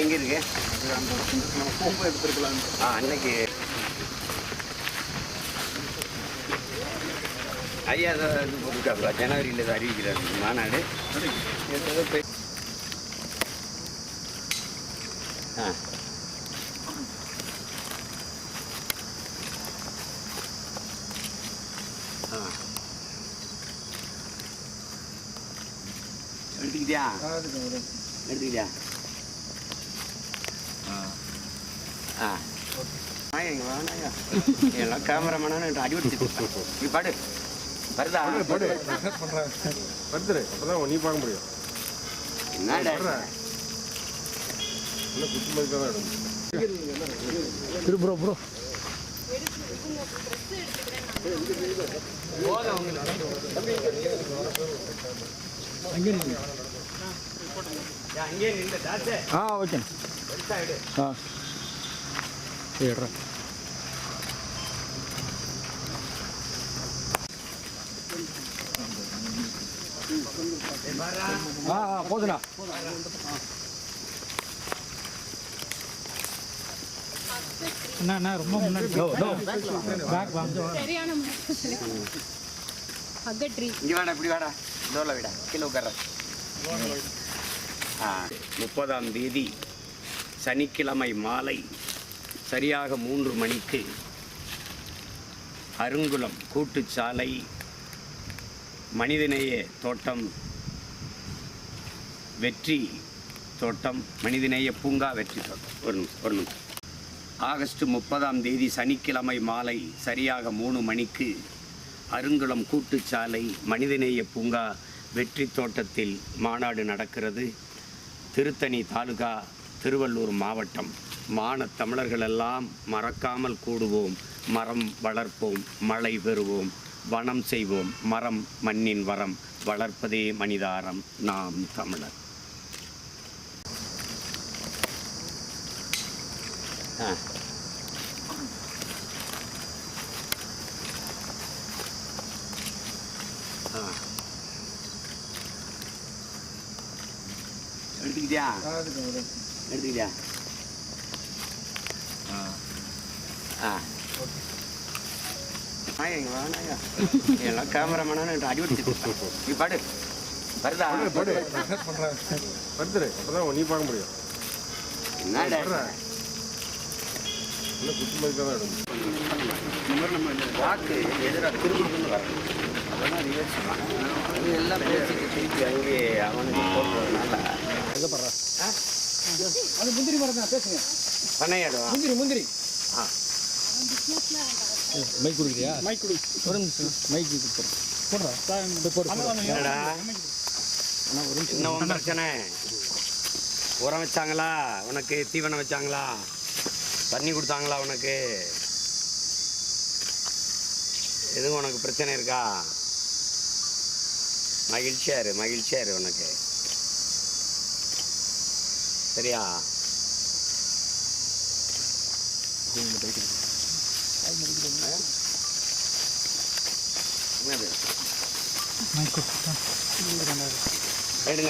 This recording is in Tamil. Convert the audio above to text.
எங்கே இருக்கு எடுத்துருக்கலாம் அன்னைக்கு ஐயா அதை இது ஜனவரியில் அறிவிக்கிறார் மாநாடு ஏதோ பே- ஆ ஆ எடுத்துக்கிட்டியா? எடுத்துக்கிட்டியா? ஆ. எல்லாம் கேமராமேனு அடி வச்சுட்டு நீ பாடு. வருதா? படு படுத்துரு அப்பதான் நீ பார்க்க முடியும். என்னடா? இன்னும் ப்ரோ மதிப்பாக ஆ ஓகே ஆ ஆ போதுண்ணா. அண்ணா அண்ணா ரொம்ப முன்னாடி பேக் வாங்க. சரியான அகட்ரி இங்க வாடா இப்படி வாடா. டோர்ல விடா. கீழே உட்கார ஆ முப்பதாம் தேதி சனிக்கிழமை மாலை சரியாக மூன்று மணிக்கு அருங்குளம் கூட்டுச்சாலை மனிதநேய தோட்டம் வெற்றி தோட்டம் மனிதநேய பூங்கா வெற்றி தோட்டம். ஒரு நிமிஷம் ஒரு நிமிஷம். ஆகஸ்ட் முப்பதாம் தேதி சனிக்கிழமை மாலை சரியாக மூணு மணிக்கு அருங்குளம் கூட்டுச்சாலை மனிதநேய பூங்கா வெற்றி தோட்டத்தில் மாநாடு நடக்கிறது. திருத்தணி தாலுகா திருவள்ளூர் மாவட்டம். மான தமிழர்களெல்லாம் மறக்காமல் கூடுவோம். மரம் வளர்ப்போம். மழை பெறுவோம். வனம் செய்வோம். மரம் மண்ணின் வரம். வளர்ப்பதே மனிதாரம். நாம் தமிழர். ஆ. ஆ. எடுத்துக்கிட்டியா? எடுத்துக்கிட்டியா? ஆ. ஆ. எங்க வாங்க எல்லாம் கேமராமேனு அடி வச்சுட்டு நீ பாடு. வருதா? படு படுத்துரு அப்பதான் நீ பார்க்க முடியும். என்னடா? இன்னும் குத்து மதிப்பாக தான் எடுக்கும் வாக்கு எதிராக திரும்புன்னு வரணும் அதெல்லாம் ரிவர்ஸ் அது எல்லாம் பேசிட்டு திருப்பி அங்கே அவனுக்கு போடுறதுனால அது முந்திரி மரம் தான் பேசுங்க பண்ணையாடுவான் முந்திரி முந்திரி ஆ மைக் கொடுக்குறியா மைக் கொடு ஒரு நிமிஷம்? மைக் கொடுத்துறேன் போடுறா என்னடா இன்னும் பிரச்சனை? உரம் வச்சாங்களா? உனக்கு தீவனம் வச்சாங்களா? தண்ணி கொடுத்தாங்களா உனக்கு? எதுவும் உனக்கு பிரச்சனை இருக்கா? மகிழ்ச்சியா இரு மகிழ்ச்சியா இரு உனக்கு. சரியா? என்னது?